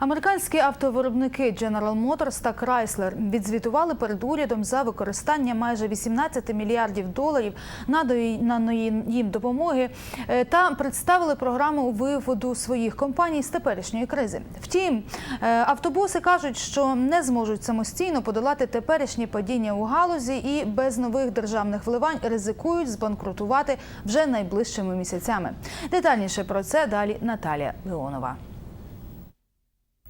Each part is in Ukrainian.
Американські автовиробники General Motors та Chrysler відзвітували перед урядом за використання майже 18 мільярдів доларів наданої їм допомоги е, та представили програму виводу своїх компаній з теперішньої кризи. Втім, е, автобуси кажуть, що не зможуть самостійно подолати теперішнє падіння у галузі і без нових державних вливань ризикують збанкрутувати вже найближчими місяцями. Детальніше про це далі Наталія Леонова.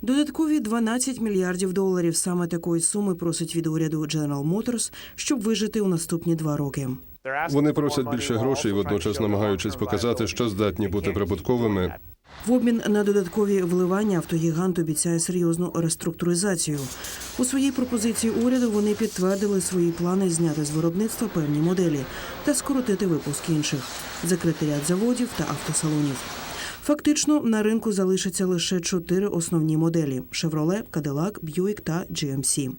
Додаткові 12 мільярдів доларів саме такої суми просить від уряду General Motors, щоб вижити у наступні два роки. Вони просять більше грошей, водночас намагаючись показати, що здатні бути прибутковими. В обмін на додаткові вливання автогігант обіцяє серйозну реструктуризацію. У своїй пропозиції уряду вони підтвердили свої плани зняти з виробництва певні моделі та скоротити випуск інших, закрити ряд заводів та автосалонів. Фактично на ринку залишаться лише чотири основні моделі: Chevrolet, Cadillac, Buick та GMC.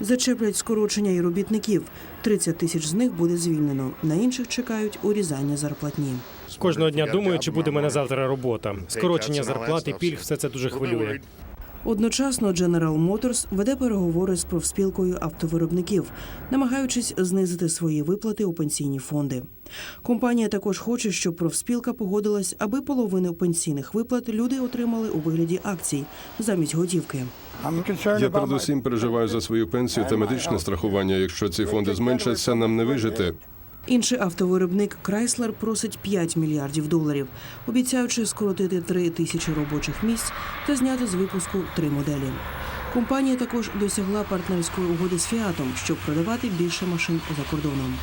Зачеплять скорочення і робітників. 30 тисяч з них буде звільнено. На інших чекають урізання зарплатні. Кожного дня думаю, чи буде мене завтра робота. Скорочення зарплати, пільг, все це дуже хвилює. Одночасно General Motors веде переговори з профспілкою автовиробників, намагаючись знизити свої виплати у пенсійні фонди. Компанія також хоче, щоб профспілка погодилась, аби половину пенсійних виплат люди отримали у вигляді акцій замість готівки. Я передусім переживаю за свою пенсію та медичне страхування. Якщо ці фонди зменшаться, нам не вижити. Інший автовиробник Крайслер просить 5 мільярдів доларів, обіцяючи скоротити 3 тисячі робочих місць та зняти з випуску три моделі. Компанія також досягла партнерської угоди з Фіатом, щоб продавати більше машин за кордоном.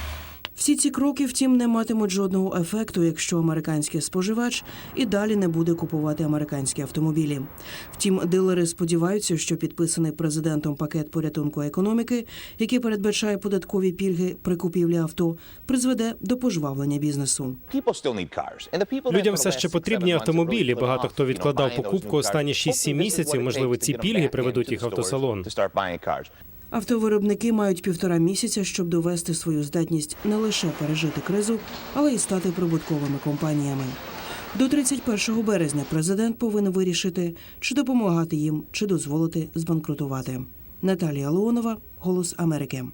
Всі ці кроки, втім, не матимуть жодного ефекту, якщо американський споживач і далі не буде купувати американські автомобілі. Втім, дилери сподіваються, що підписаний президентом пакет порятунку економіки, який передбачає податкові пільги при купівлі авто, призведе до пожвавлення бізнесу. Людям все ще потрібні автомобілі. Багато хто відкладав покупку останні 6-7 місяців. Можливо, ці пільги приведуть їх в автосалон. Автовиробники мають півтора місяця, щоб довести свою здатність не лише пережити кризу, але й стати прибутковими компаніями. До 31 березня президент повинен вирішити, чи допомагати їм, чи дозволити збанкрутувати. Наталія Леонова, Голос Америки.